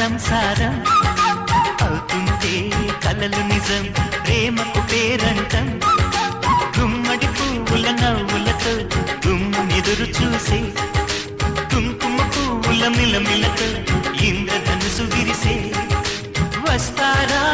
సంసారం. అవుతుంటే కలలు నిజం ప్రేమకు పేరంటం. గుమ్మడి పువ్వుల నవ్వులతో గుమ్మెదురు చూసే కుంకుమ పువ్వుల మిలమిలతో ఇంద్రధనుసు విరిసే. వస్తారా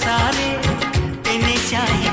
सारे तेने शाही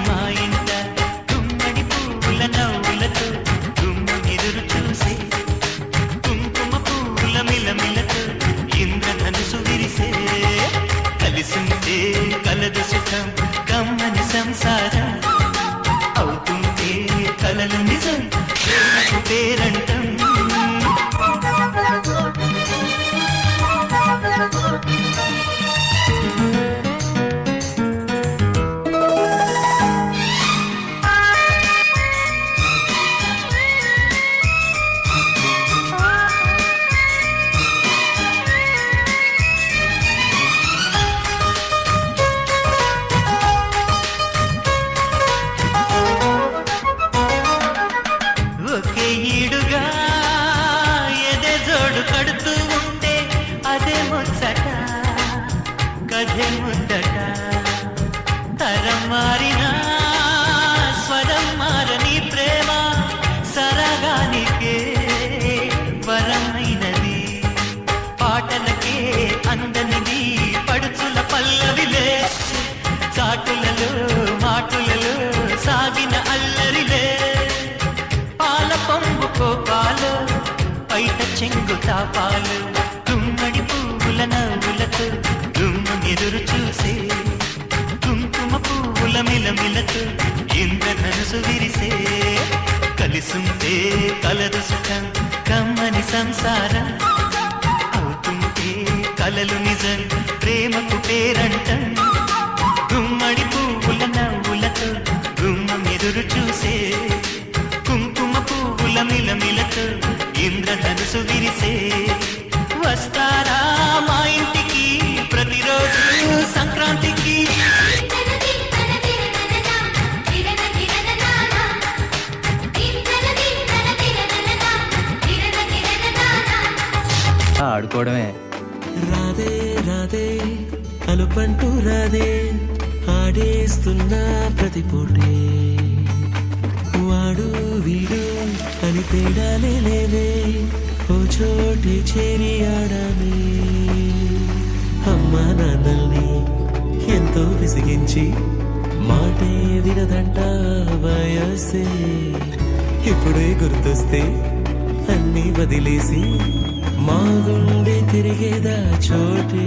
చాటులలో మాటులలో సాగిన అల్లరిలే. పాల పొంగు కోపాలు పైట చెంగు తాపాలు గుమ్మడి పువ్వుల నవ్వులతో గుమ్మ ఎదురు చూసే. కుంకుమ పువ్వుల మిలమిలతో ఇంద్రధనుసు విరిసే. కలిసుంటే కలదు సుఖం కమ్మని సంసారం. అవుతుంటే కలలు నిజం ప్రేమకు పేరంటం. గుమ్మడి పువ్వుల నవ్వులతో గుమ్మం ఎదురు చూసే కుంకుమ పువ్వుల మిలమిలతో ఇంద్రధనుసు విరిసే వస్తారా మా ఇంటికి? ప్రతిరోజు సంక్రాంతికి. ఆడుకోవడమే. రాదే రాదే అలుపంటూ రాదే ఆడేస్తున్న ప్రతి పూటే. వాడు వీడు అని తేడాలే లేవే ఓ చోటే చేరి ఆడామే. అమ్మా నాన్నల్ని ఎంతో విసిగించి మాటే వినదంట వయసే. ఇప్పుడే గుర్తొస్తే అన్ని వదిలేసి మా గుండె తిరిగేదా చోటే.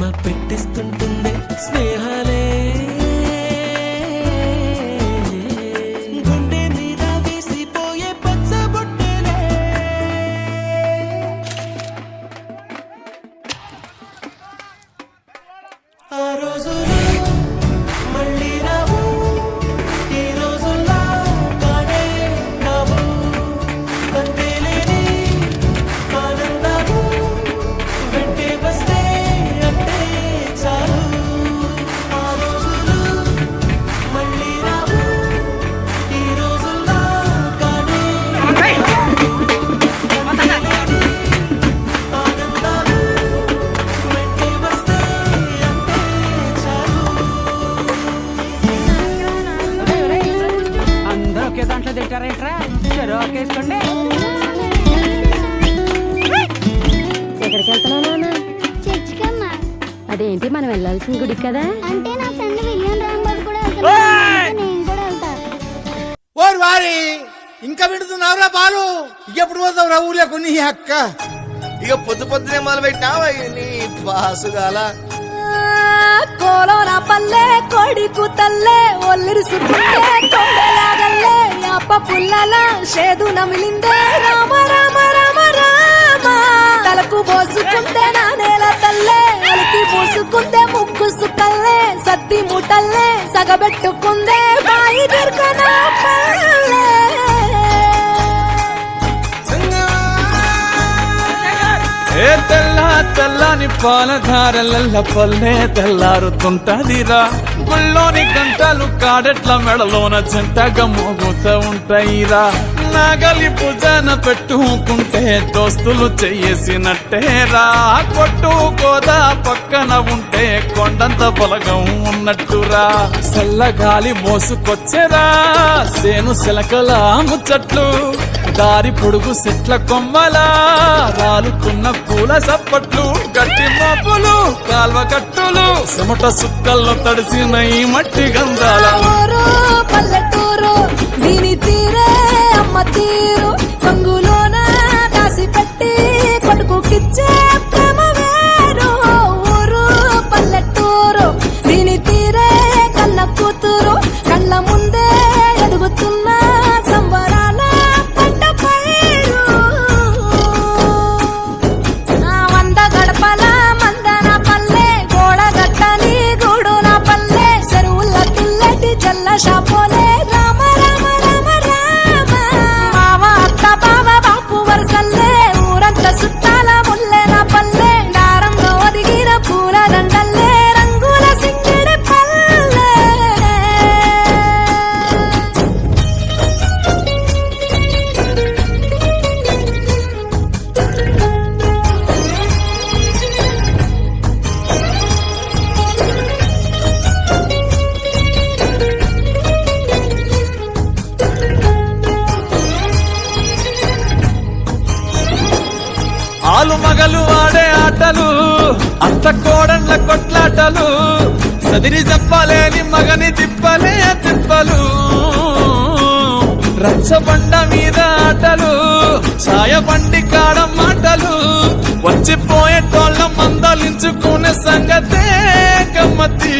ప్రేమ పెట్టిస్తుంటుంది. స్నేహ ఎక్కడికి వెళ్తున్నావు నాన్న? చర్చికమ్మా. అదేంటి మనం వెళ్ళాల్సిన గుడికి కదా? అంటే నా ఫ్రెండ్ విలియం రాంబాబు కూడా వెళ్తున్నాడు నేను కూడా వెళ్తా. ఓరి వారి ఇంకా వింటున్నావురా బాలు? ఎప్పుడు పోతావు రా ఊర్లో కొన్ని అక్క? ఇక పొద్దు పొద్దునే మొదలు పెట్టినావా నీ బాసుగాల కోలోన పల్లె కోడి కూతల్లే ఒల్లిరుసుకుంటే కొండలాగల్లే పాప పుల్లల షేదు నమిలిందే. రామ రామ రామ రామ. తలకు పోసుకుంటే నా నేల తల్లే. అలికి పోసుకుందే ముక్కు సుకల్లే. సత్తి ముటల్లే సగబెట్టుకుందే బాయి దొరకన పల్లె. ఏ తెల్ల తెల్లని పాలధారలల్ల పల్లె తెల్లారుతుంటదిరా. గుళ్ళోని గంటలు కాడెట్ల మెడలోన జంటగా మోగుతూ ఉంటాయిరా. నాగలి భుజాన పెట్టుకుంటే దోస్తులు చెయ్యేసినట్టేరా కొట్టు గోదా పక్కన ఉంటే కొండంత బలగం ఉన్నట్టురా. చల్లగాలి మోసుకొచ్చేరా. సేను శిలకలా ముచ్చట్లు. దారి పొడుగు చెట్ల కొమ్మలా రాలుకున్న పూల సప్పట్లు గట్టి మోపులు కాల్వ కట్టులు చెమట సుక్కల్లో తడిసిన ఈ మట్టి గంధాల. పల్లెటూరు. కొట్లాటలు సదిరి చెప్పలేని మగని తిప్పలే తిప్పలు. రచ్చబండ మీద ఆటలు చాయబండి కాడ మాటలు. వచ్చిపోయేటోళ్ళ మందలించుకునే సంగతే గమ్మతి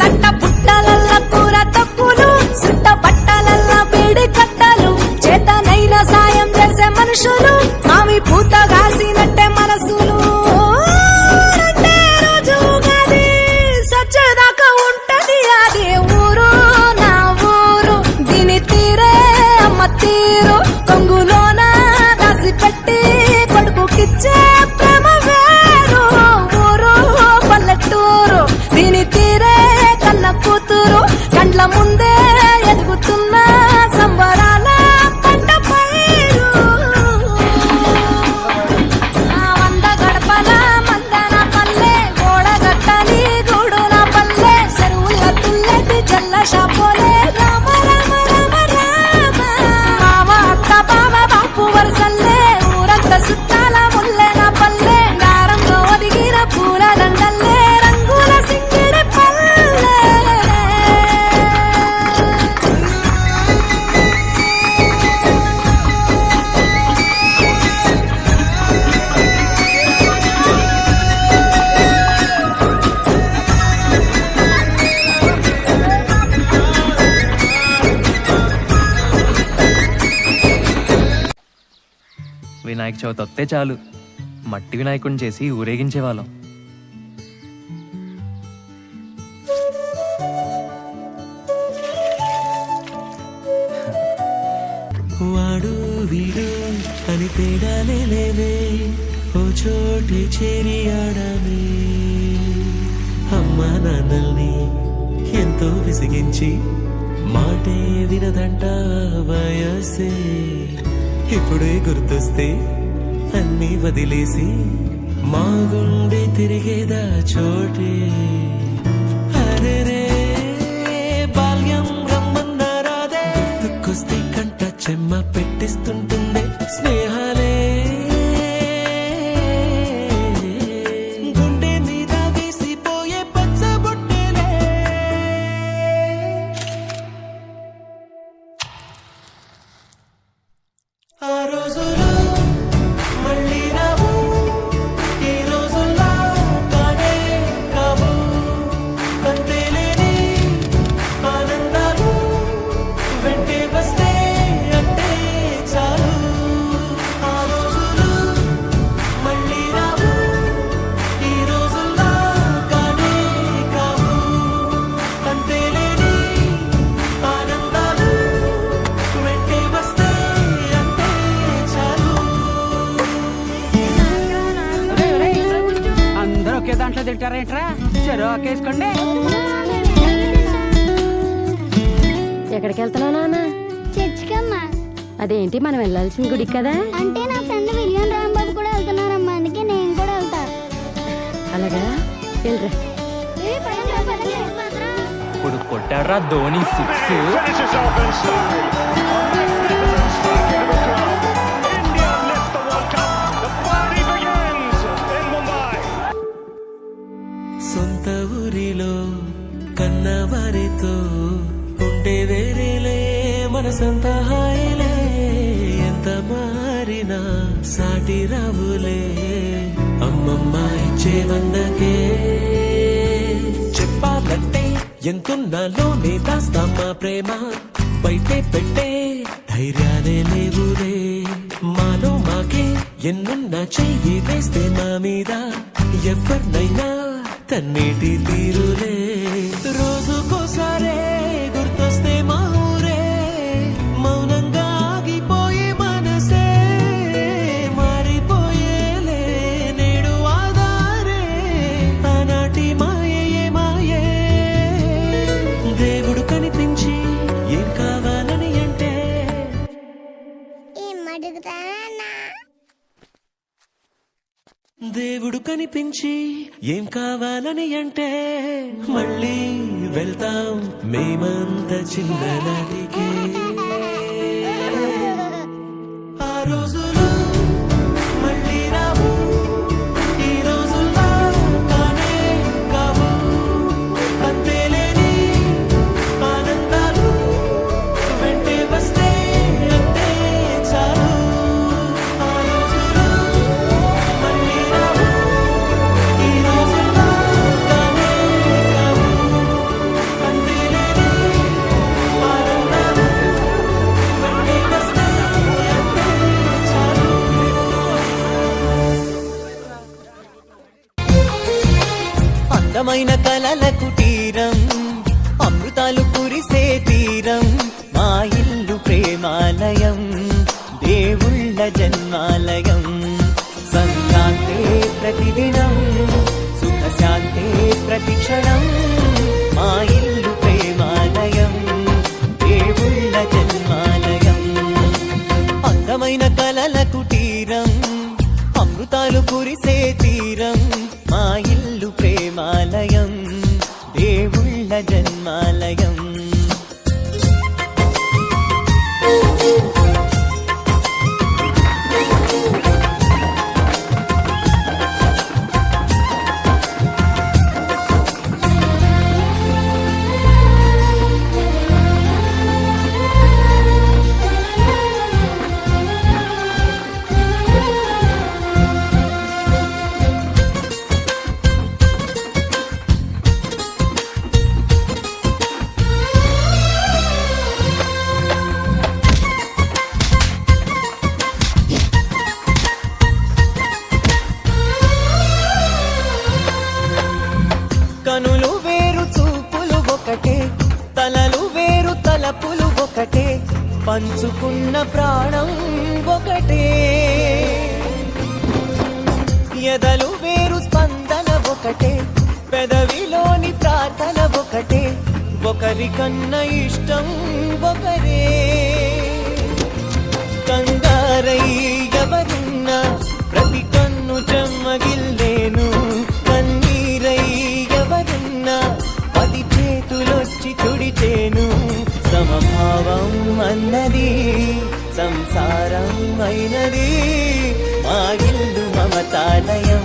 తట్ట పుట్టలల్ల కూర తప్పులు సుట్ట బట్టలల్ల బీడి కట్టలు. చేతనైన సాయం చేసే మనుషులు మావి పూత కాసినట్టే మనసు. వినాయక చాలు. మట్టి వినాయకుడిని చేసి ఊరేగించేవాళ్ళం. వాడు వీడు అని తేడాలే లేవే ఓ చోటి చేరి ఆడమే. అమ్మా నాన్నల్ని ఎంతో విసిగించి మాటే వినదంట వయసే. ఇప్పుడే గుర్తొస్తే అన్ని వదిలేసి మా గుండె తిరిగేదా చోటే? అరే బాల్యం రమ్మన్నారాదే గుర్తుకొస్తే కంట చెరోక్ వెళ్ళాల్సిన గుడి కదా? అంటే నా ఫ్రెండ్ విలియం రాంబాబు కూడా వెళ్తున్నారమ్మా అందుకే నేను కూడా వెళ్తా. అలాగా? వెళ్ళరా. ఇప్పుడు కొట్టాడ్రా ధోని సిక్స్. సొంత ఊరిలో కన్నవారితో ఉండే వేరేలే మనసంత. సాటి రావులే అమ్మమ్మ ఇచ్చే వందకే చెప్పాలంటే ఎంతున్నాలోనే దాస్తామా ప్రేమ. బయటే పెట్టే ధైర్యాలే లేవులే. మాలో మాకే ఎన్నున్నా చెయ్యి వేస్తే మా మీద ఎవరినైనా తన్నేటి తీరులే. రోజు కావాలని అంటే మళ్ళీ వెళ్తాం మేమంత చిన్ననాటికే అందమైన కలల కుటీరం అమృతాలు కురిసే తీరం మా ఇల్లు ప్రేమాలయం దేవుళ్ళ జన్మాలయం. పంచుకున్న ప్రాణం ఒకటే. ఎదలు వేరు స్పందన ఒకటే. పెదవిలోని ప్రార్థన ఒకటే. ఒకరికన్నా ఇష్టం ఒకరే. కంగారై ఎవరున్నా ప్రతి కన్ను చెమ్మగిల సమభావం అన్నది సంసారం అయినది మా ఇల్లు మమతాలయం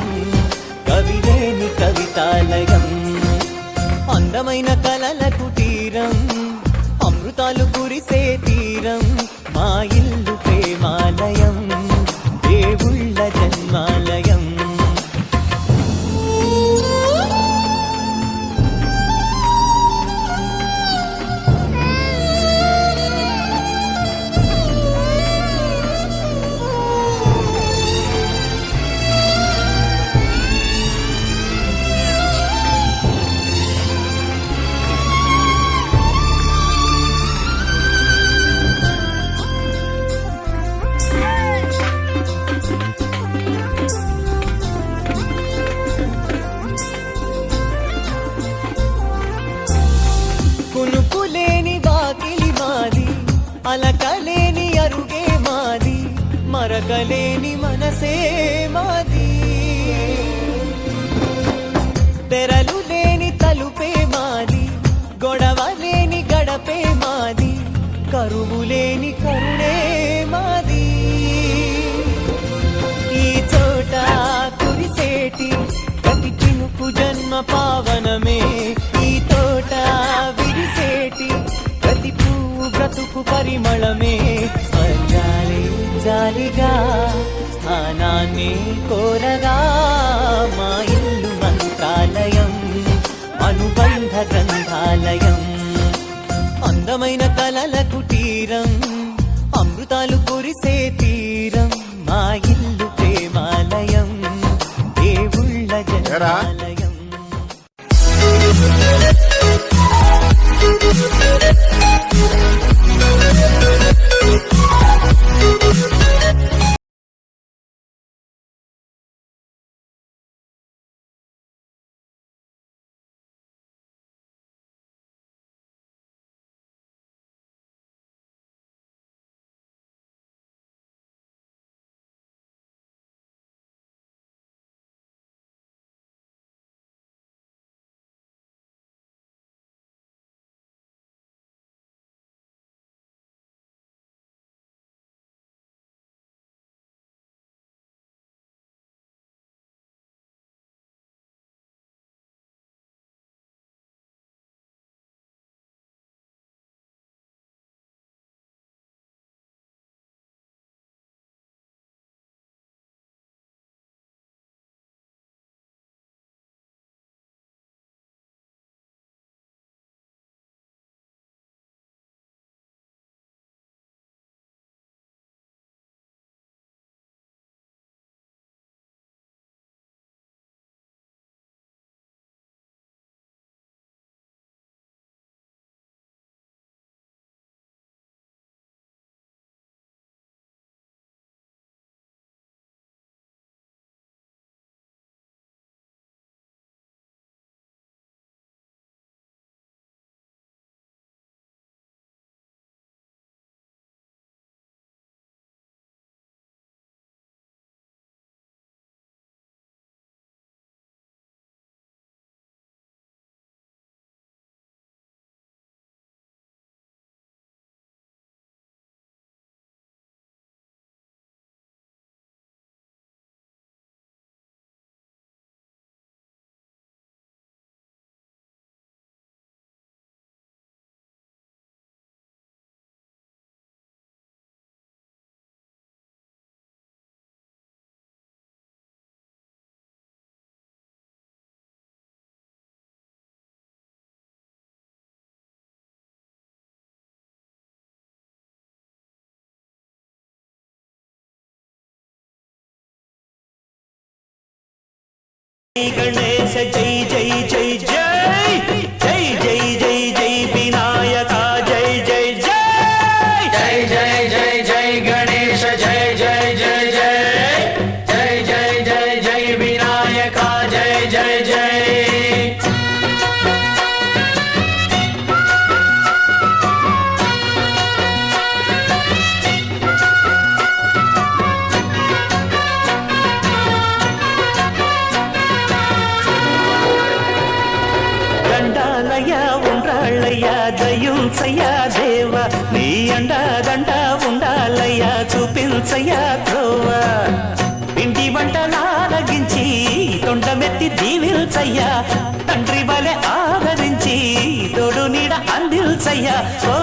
మరకలేని మనసే మాది. తెరలు లేని తలుపే మాది గొడవ లేని గడపే మాది కరువు లేని కరుణే మాది. ఈ చోట కురిసేటి ప్రతి చినుకు జన్మ పావనమే. ఈ తోట విరిసేటి ప్రతి పువ్వు బ్రతుకు పరిమళమే. జాలిగా స్థానాన్ని కోరగా మా ఇల్లు మంత్రాలయం అనుబంధ గ్రంథాలయం. అందమైన కలల కుటీరం అమృతాలు కురిసే తీరం మా ఇల్లు ప్రేమాలయం దేవుళ్ళ జనాలయం గణేశ गणेश जय जय जय। చూపించయ్యా దేవ నీ అండ దండ ఉండాలయ్య చూపించయ్య త్రోవ. పిండి వంటలారగించి తొండమెత్తి దీవిల్చయ్యా తండ్రి వలె ఆదరించి తోడు నీడ అందిల్చయ్యా ఓ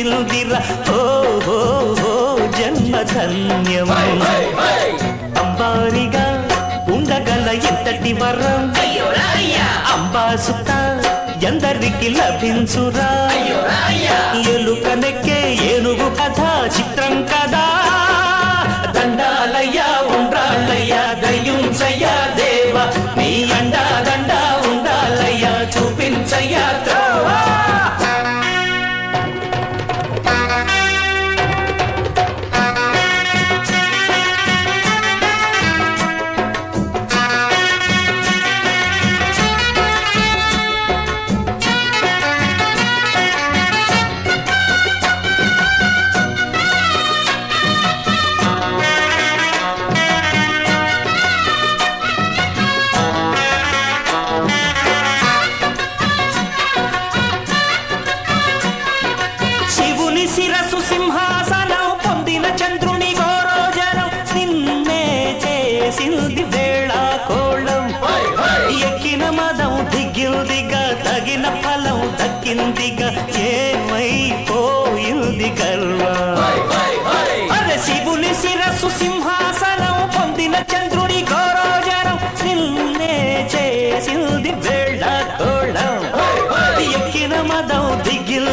తిప్పిందిరా ఓ ఓ ఓ జన్మధన్యమై అంబారిగా ఉండగల ఎంతటి వరం? అంబాసుత ఎందరికి లభించురా? ఎలుక నెక్కే ఏనుగు కథ చిత్రం కదా దండాలయ్యా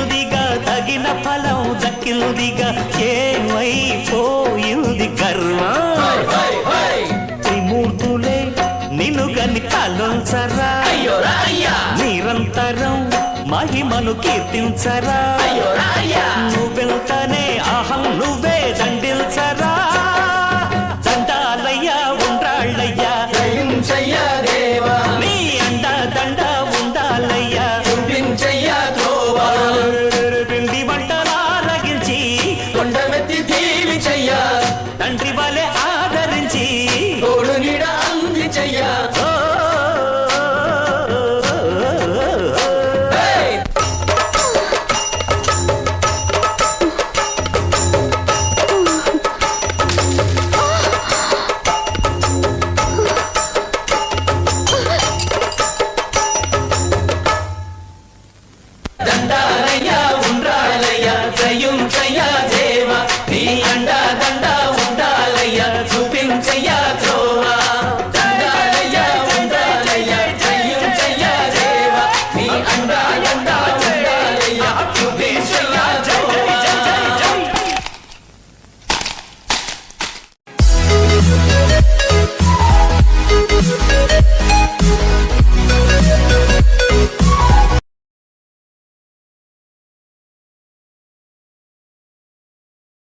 దిగిల్దిగా తగిన ఫలం దక్కిల్దిగా ఏమైపోయింది కర్మ? త్రిమూర్తులే నిన్ను గని తలొంచరా నిరంతరం మహిమను కీర్తించరా? నువ్వెంత